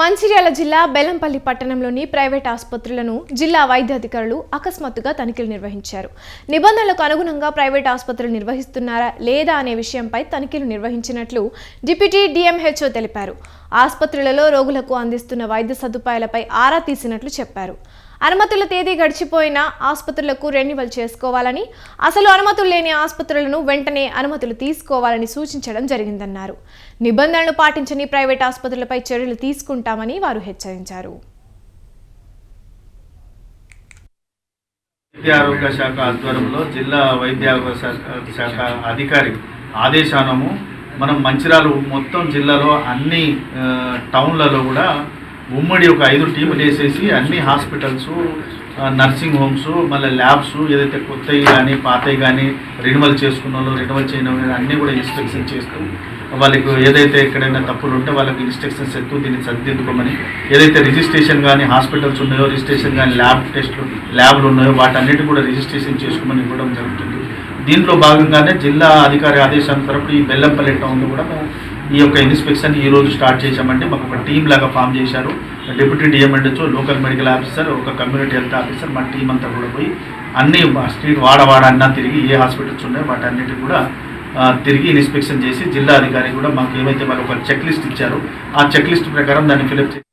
మంచిర్యాల జిల్లా బెల్లంపల్లి పట్టణంలోని ప్రైవేట్ ఆసుపత్రులను జిల్లా వైద్యాధికారులు అకస్మాత్తుగా తనిఖీలు నిర్వహించారు. నిబంధనలకు అనుగుణంగా ప్రైవేట్ ఆసుపత్రులు నిర్వహిస్తున్నారా లేదా అనే విషయంపై తనిఖీలు నిర్వహించినట్లు డిప్యూటీ డిఎంహెచ్ఓ తెలిపారు. ఆసుపత్రులలో రోగులకు అందిస్తున్న వైద్య సదుపాయాలపై ఆరా తీసినట్లు చెప్పారు. అనుమతుల తేదీ గడిచిపోయిన ఆసుపత్రులకు రెన్యువల్ చేసుకోవాలని అసలు అనుమతులు లేని ఆసుపత్రులను వెంటనే అనుమతులు తీసుకోవాలని సూచించడం జరిగిందన్నారు. నిబంధనలు పాటించని ప్రైవేట్ ఆసుపత్రులపై చర్యలు తీసుకుంటామని వారు హెచ్చరించారు. వైద్య ఆరోగ్య శాఖ ఆధ్వర్యంలో జిల్లా వైద్య ఆరోగ్య శాఖ అధికారి ఆదేశానము మనం మంచిరాలు మొత్తం జిల్లాలో అన్ని టౌన్లలో కూడా ఉమ్మడి ఒక ఐదు టీములు వేసేసి అన్ని హాస్పిటల్స్ నర్సింగ్ హోమ్స్ మళ్ళీ ల్యాబ్స్ ఏదైతే కొత్తవి కానీ పాతవి కానీ రెన్యువల్ చేసుకున్న వాళ్ళు రెన్యువల్ చేయని వాళ్ళు అన్నీ కూడా ఇన్స్పెక్షన్ చేస్తూ వాళ్ళకి ఏదైతే ఎక్కడైనా తప్పులు ఉంటే వాళ్ళకి ఇన్స్ట్రక్షన్స్ ఎత్తు దీన్ని సరిదిద్దుకోమని ఏదైతే రిజిస్ట్రేషన్ కానీ హాస్పిటల్స్ ఉన్నాయో రిజిస్ట్రేషన్ కానీ ల్యాబ్ టెస్టులు ల్యాబ్లు ఉన్నాయో వాటన్నిటి కూడా రిజిస్ట్రేషన్ చేసుకోమని ఇవ్వడం జరుగుతుంది. దీంట్లో భాగంగానే జిల్లా అధికారి ఆదేశానుసారం ఈ బెల్లంపల్లి టౌన్లో కూడా మేము ఈ యొక్క ఇన్స్పెక్షన్ ఈ రోజు స్టార్ట్ చేశామంటే మాకు ఒక టీం లాగా ఫామ్ చేశారు. Deputy DMHO local medical officer ఒక కమ్యూనిటీ హెల్త్ ఆఫీసర్ మా టీం అంతా కూడా పోయి అన్ని స్ట్రీట్ వాడవాడ అన్నా తిరిగి ఏ హాస్పిటల్స్ ఉన్నాయో వాటన్నిటి కూడా తిరిగి ఇన్స్పెక్షన్ చేసి జిల్లా అధికారి కూడా మాకు ఏమైతే మాకు ఒక చెక్ లిస్ట్ ఇచ్చారో ఆ చెక్ లిస్ట్ ప్రకారం దాన్ని ఫిలప్ చేసి